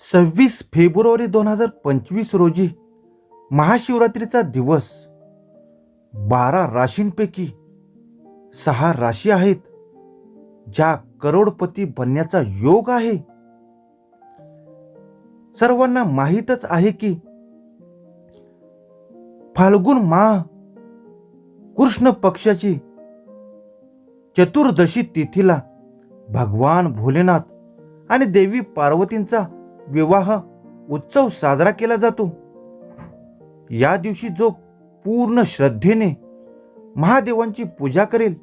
सव्वीस फेब्रुवारी दोन हजार पंचवीस रोजी महाशिवरात्रीचा दिवस. बारा राशींपैकी सहा राशी आहेत ज्या करोडपती बनण्याचा योग आहे. सर्वांना माहीतच आहे की फाल्गुन माह कृष्ण पक्षाची चतुर्दशी तिथीला भगवान भोलेनाथ आणि देवी पार्वतींचा विवाह उत्सव साजरा केला जातो. या दिवशी जो पूर्ण श्रद्धेने महादेवांची पूजा करेल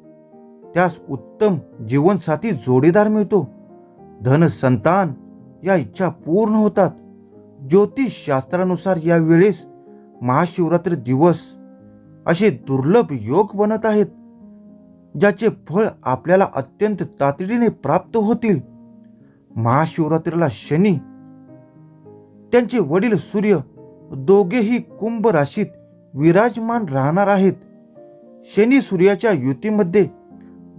त्यास उत्तम जीवनसाथी जोडीदार मिळतो. धन संतान या इच्छा पूर्ण होतात. ज्योतिष शास्त्रानुसार या वेळेस महाशिवरात्री दिवस असे दुर्लभ योग बनत आहेत ज्याचे फळ आपल्याला अत्यंत तातडीने प्राप्त होतील. महाशिवरात्रीला शनी त्यांचे वडील सूर्य दोघेही कुंभ राशीत विराजमान राहणार आहेत. शनी सूर्याच्या युतीमध्ये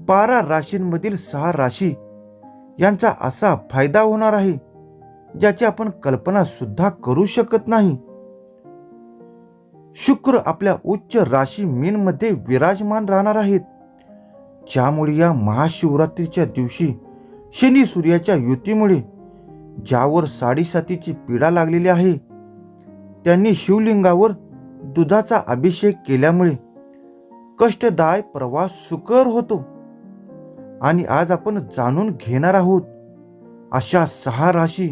बारा राशींमधील सहा राशी यांचा असा फायदा होणार आहे ज्याची आपण कल्पना सुद्धा करू शकत नाही. शुक्र आपल्या उच्च राशी मीन मध्ये विराजमान राहणार आहेत. ज्यामुळे या महाशिवरात्रीच्या दिवशी शनी सूर्याच्या युतीमुळे ज्यावर साडेसातीची पीडा लागलेली आहे. त्यांनी शिवलिंगावर दुधाचा अभिषेक केल्यामुळे कष्टदाय प्रवास सुकर होतो. आणि आज आपण जाणून घेणार आहोत अशा सहा राशी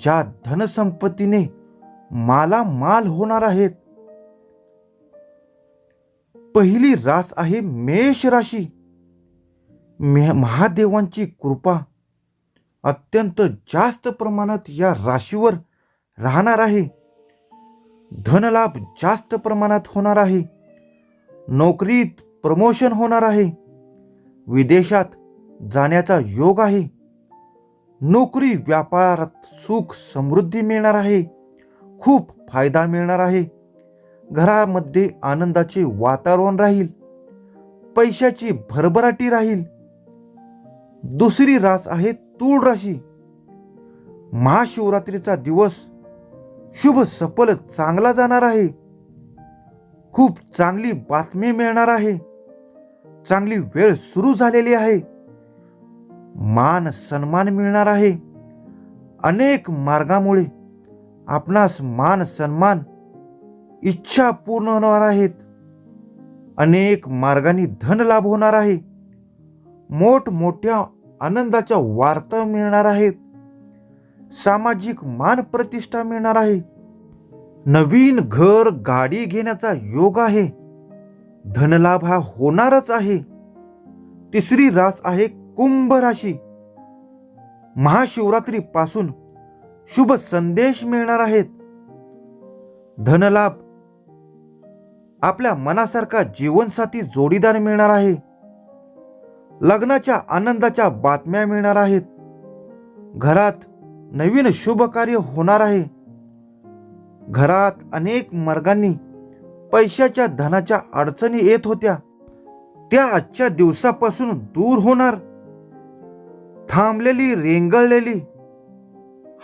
ज्या धनसंपत्तीने मालामाल होणार आहेत. पहिली रास आहे मेष राशी. मे महादेवांची कृपा अत्यंत जास्त प्रमाणात या राशीवर राहणार आहे. धनलाभ जास्त प्रमाणात होणार आहे. नोकरीत प्रमोशन होणार आहे. विदेशात जाण्याचा योग आहे. नोकरी व्यापारात सुख समृद्धी मिळणार आहे. खूप फायदा मिळणार आहे. घरामध्ये आनंदाचे वातावरण राहील. पैशाची भरभराटी राहील. दुसरी रास आहे तूळ राशी. महाशिवरात्रीचा दिवस शुभ सफल चांगला जाणार आहे. खूप चांगली बातमी मिळणार आहे. चांगली वेळ सुरू झालेली आहे. मान सन्मान मिळणार आहे. अनेक मार्गामुळे आपणास मान सन्मान इच्छा पूर्ण होणार आहेत. अनेक मार्गांनी धन लाभ होणार आहे. मोठमोठ्या आनंदाच्या वार्ता मिळणार आहेत. सामाजिक मान प्रतिष्ठा मिळणार आहे. नवीन घर गाडी घेण्याचा योग आहे. धनलाभ हा होणारच आहे. तिसरी रास आहे कुंभ राशी. महाशिवरात्री पासून शुभ संदेश मिळणार आहेत. धनलाभ आपल्या मनासारखा जीवनसाथी जोडीदार मिळणार आहे. लग्नाच्या आनंदाच्या बातम्या मिळणार आहेत. घरात नवीन शुभ कार्य होणार आहे. घरात अनेक मार्गांनी पैशाच्या धनाच्या अडचणी येत होत्या. त्या आजच्या दिवसापासून दूर होणार. थांबलेली रेंगळलेली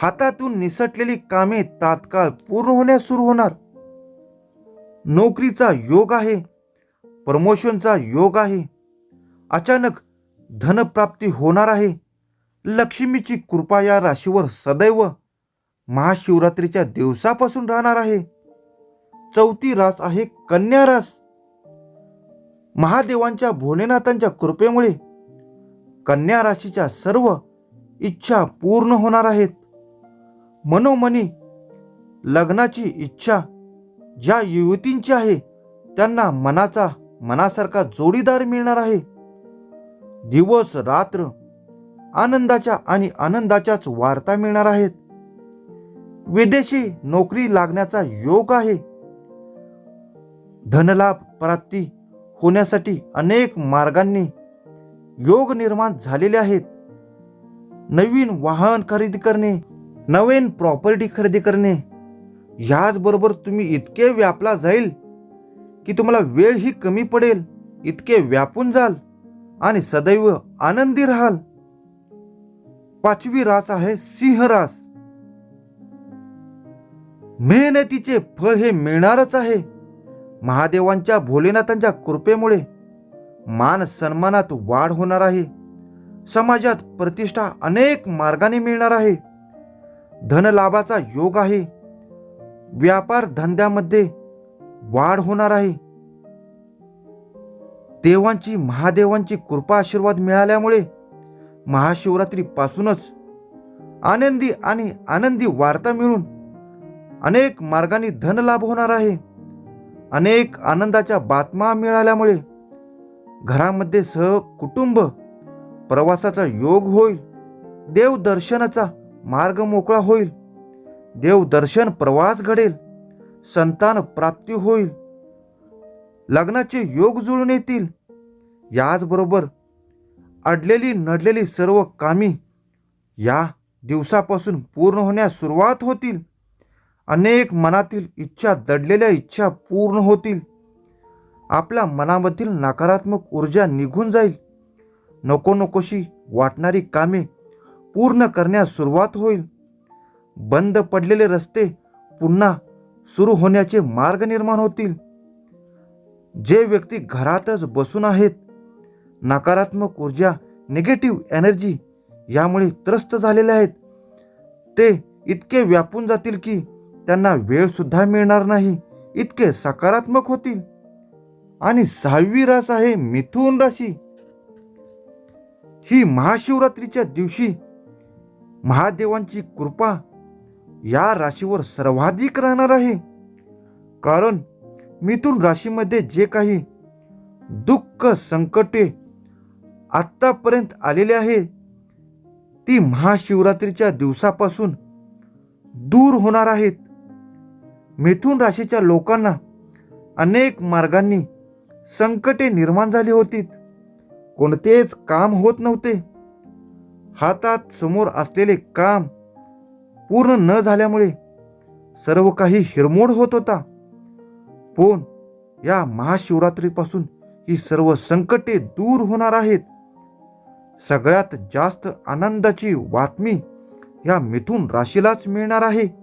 हातातून निसटलेली कामे तात्काळ पूर्ण होण्यास सुरू होणार. नोकरीचा योग आहे. प्रमोशनचा योग आहे. अचानक धनप्राप्ती होणार आहे. लक्ष्मीची कृपा या राशीवर सदैव महाशिवरात्रीच्या दिवसापासून राहणार आहे. चौथी रास आहे कन्या रास. महादेवांच्या भोलेनाथांच्या कृपेमुळे कन्या राशीच्या सर्व इच्छा पूर्ण होणार आहेत. मनोमनी लग्नाची इच्छा ज्या युवतींची आहे त्यांना मनाचा मनासारखा जोडीदार मिळणार आहे. दिवस रात्र आनंदाच्या आणि आनंदाच्याच वार्ता मिळणार आहेत. विदेशी नोकरी लागण्याचा योग आहे. धनलाभ प्राप्ती होण्यासाठी अनेक मार्गांनी योग निर्माण झालेले आहेत. नवीन वाहन खरेदी करणे नवीन प्रॉपर्टी खरेदी करणे याचबरोबर तुम्ही इतके व्यापला जाईल की तुम्हाला वेळही कमी पडेल इतके व्यापून जाल. आणि सदैव आनंदी राहाल. पाचवी रास आहे सिंह रास. मेहनतीचे फळ हे मिळणारच आहे. महादेवांच्या भोलेनाथांच्या कृपेमुळे मान सन्मानात वाढ होणार आहे. समाजात प्रतिष्ठा अनेक मार्गाने मिळणार आहे. धनलाभाचा योग आहे. व्यापार धंद्यामध्ये वाढ होणार आहे. देवांची महादेवांची कृपा आशीर्वाद मिळाल्यामुळे महाशिवरात्रीपासूनच आनंदी आणि आनंदी वार्ता मिळून अनेक मार्गाने धन लाभ होणार आहे. अनेक आनंदाच्या बातम्या मिळाल्यामुळे घरामध्ये सह कुटुंब प्रवासाचा योग होईल. देवदर्शनाचा मार्ग मोकळा होईल. देवदर्शन प्रवास घडेल. संतान प्राप्ती होईल. लग्नाचे योग जुळून येतील. याचबरोबर अडलेली नडलेली सर्व कामी या दिवसापासून पूर्ण होण्यास सुरुवात होतील. अनेक मनातील इच्छा दडलेल्या इच्छा पूर्ण होतील. आपल्या मनामधील नकारात्मक ऊर्जा निघून जाईल. नको नकोशी वाटणारी कामे पूर्ण करण्यास सुरुवात होईल. बंद पडलेले रस्ते पुन्हा सुरू होण्याचे मार्ग निर्माण होतील. जे व्यक्ती घरातच बसून आहेत नकारात्मक ऊर्जा निगेटिव्ह एनर्जी यामुळे त्रस्त झालेले आहेत ते इतके व्यापून जातील की त्यांना वेळ सुद्धा मिळणार नाही इतके सकारात्मक होतील. आणि सहावी रास आहे मिथुन राशी. ही महाशिवरात्रीच्या दिवशी महादेवांची कृपा या राशीवर सर्वाधिक राहणार आहे. कारण मिथुन राशीमध्ये जे काही दुःख संकटे आत्तापर्यंत आलेले आहे ती महाशिवरात्रीच्या दिवसापासून दूर होणार आहेत. मिथुन राशीच्या लोकांना अनेक मार्गांनी संकटे निर्माण झाली होती कोणतेच काम होत नव्हते. हातात समोर असलेले काम पूर्ण न झाल्यामुळे सर्व काही हिरमोड होत होता. पण या महाशिवरात्रीपासून ही सर्व संकटे दूर होणार आहेत? सगळ्यात जास्त आनंदाची बातमी या मिथून राशीलाच मिळणार आहे.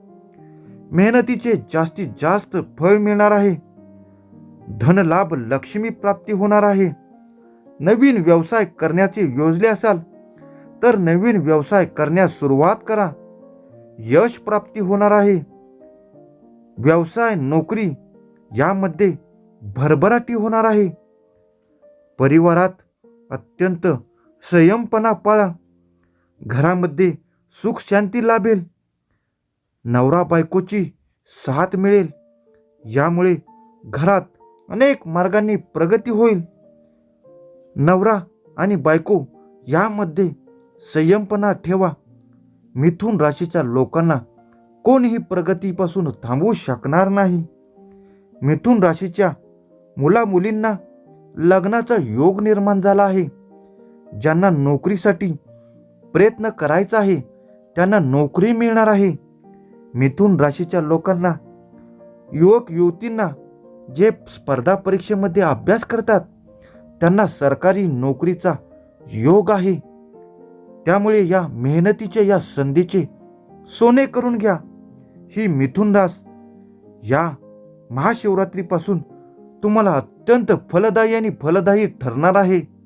मेहनतीचे जास्तीत जास्त फळ मिळणार आहे. धनलाभ लक्ष्मी प्राप्ती होणार आहे. नवीन व्यवसाय करण्याचे योजले असाल तर नवीन व्यवसाय करण्यास सुरुवात करा. यश प्राप्ती होणार आहे. व्यवसाय नोकरी यामध्ये भरभराटी होणार आहे. परिवारात अत्यंत संयमपणा पाळा. घरामध्ये सुख शांती लाभेल. नवरा बायकोची साथ मिळेल. यामुळे घरात अनेक मार्गांनी प्रगती होईल. नवरा आणि बायको यामध्ये संयमपणा ठेवा. मिथून राशीच्या लोकांना कोणीही प्रगतीपासून थांबवू शकणार नाही. मिथून राशीच्या मुलामुलींना लग्नाचा योग निर्माण झाला आहे. ज्यांना नोकरीसाठी प्रयत्न करायचा आहे त्यांना नोकरी मिळणार आहे. मिथून राशीच्या लोकांना युवक युवतींना जे स्पर्धा परीक्षेमध्ये अभ्यास करतात त्यांना सरकारी नोकरीचा योग आहे. त्यामुळे या मेहनतीचे या संधीचे सोने करून घ्या. ही मिथुन रास या महाशिवरात्रीपासून तुम्हाला अत्यंत फलदायी आणि फलदायी ठरणार आहे.